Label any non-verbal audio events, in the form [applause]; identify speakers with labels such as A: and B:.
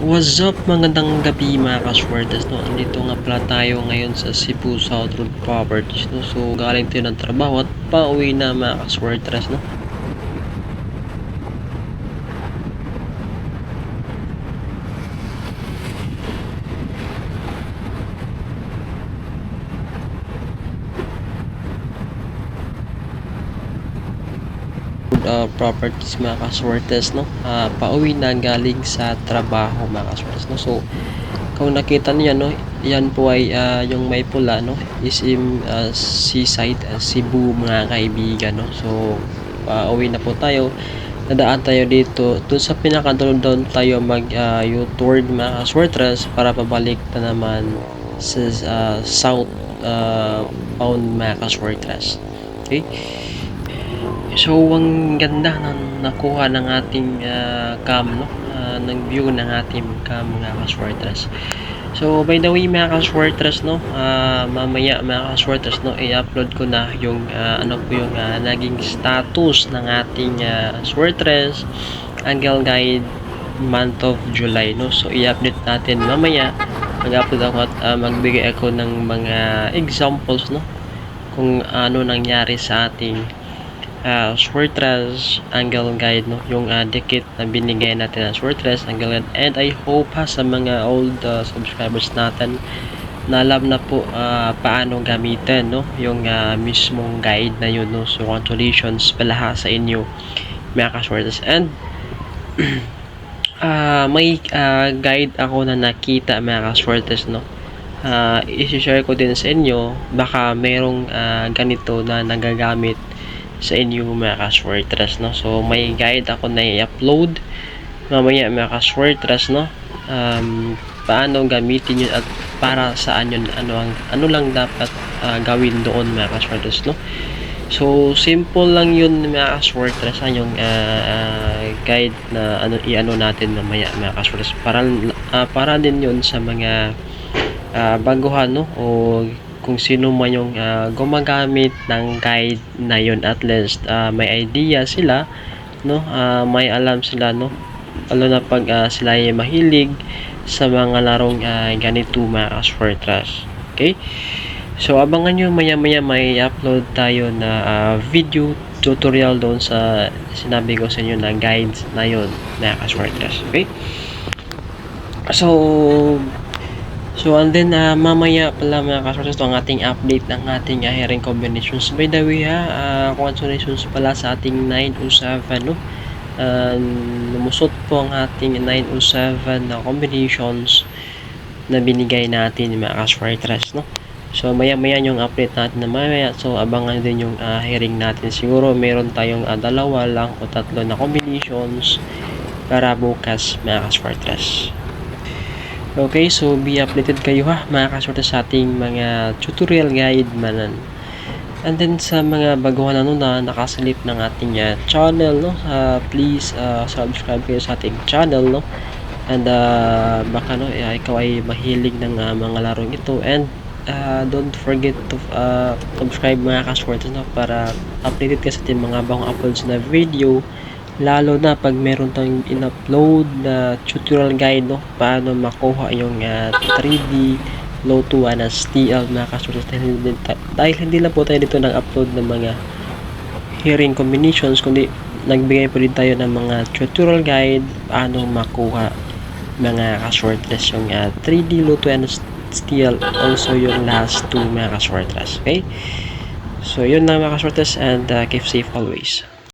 A: What's up? Magandang gabi mga kaswertes no. Andito nga pala tayo ngayon sa Cebu South Road Properties no. So galing tayo ng trabaho at pauwi na mga kaswertes no. Uh, properties mga kaswertes no? Ah, pauwi na galing sa trabaho mga kaswertes no? So kung nakita niyo no yan po ay ah, yung may pula no? Is in ah, seaside ah, Cebu mga kaibigan no? So pauwi na po tayo. Nadaan tayo dito. Dun sa pinakadulo doon tayo mag ah, U-turn mga kaswertes para pabalik na naman sa ah, south ah, bound mga kaswertes okay So, ang ganda ng nakuha ng ating ah, cam, no? Ah, ng view ng ating cam mga kaswertres. So, by the way mga kaswertres, no? ah, mamaya mga kaswertres, no? I-upload ko na yung ah, ano po yung ah, naging status ng ating uh, swertres angle guide month of July, no? So, i-update natin mamaya. Mag-upload ako at ah, magbigay ako ng mga examples, no? Kung ano nangyari sa ating uh, Swertres angle guide no? Yung uh, dikit na binigay natin ng Swertres angle guide and I hope ha sa mga old uh, subscribers natin na alam na po uh, paano gamitin no? Yung uh, mismong guide na yun no? So congratulations pala ha sa inyo mga ka-Swertres and uh, [clears throat] may uh, guide ako na nakita mga ka-Swertres no? Uh, isi-share ko din sa inyo. Baka merong uh, ganito na nagagamit sa inyo mga ka-Swertres no? So may guide ako na i-upload. Mamaya mga ka-Swertres no? Um, paano gamitin yun at para saan yun ano ang ano lang dapat uh, gawin doon mga ka-Swertres no? So simple lang yun mga ka-Swertres yung uh, uh, guide na ano i-ano natin mamaya mga ka-Swertres para uh, para din yun sa mga uh, baguhan no? O kung sino man yung uh, gumagamit ng guide na yun at least uh, may idea sila no? Uh, may alam sila no? Lalo na pag uh, sila ay mahilig sa mga larong uh, ganito mga Asfortras okay? So abangan nyo maya maya may upload tayo na uh, video tutorial doon sa sinabi ko sa inyo na guides na yun mga Asfortras okay? So So, and then, uh, mamaya pala mga kasources, ito ang ating update ng ating uh, hearing combinations. By the way, ha, uh, congratulations pala sa ating 907, no? Uh, lumusot po ang ating 907 na combinations na binigay natin mga kaswriters, no? So, maya-maya yung update natin na mamaya. So, abangan din yung uh, hearing natin. Siguro, meron tayong uh, dalawa lang o tatlo na combinations para bukas mga kaswriters. Okay, so be updated kayo ha? Mga kasorte sa ating mga tutorial guide manan. And then sa mga baguhan ano na nakasalip ng ating uh, channel no, uh, please uh, subscribe kayo sa ating channel no. And uh, baka no, uh, ikaw ay mahilig ng uh, mga larong ito. And uh, don't forget to uh, subscribe mga kasorte no? Para updated ka sa ating mga bagong uploads na video lalo na pag meron tayong in-upload na tutorial guide no? Paano makuha yung uh, 3D low to 1 as TL mga kasurus dahil, hindi lang po tayo dito nag-upload ng mga hearing combinations kundi nagbigay po din tayo ng mga tutorial guide paano makuha mga ka-shortless yung uh, 3D low to 1 steel also yung last two mga ka-shortless okay? So yun na mga ka-shortless and uh, keep safe always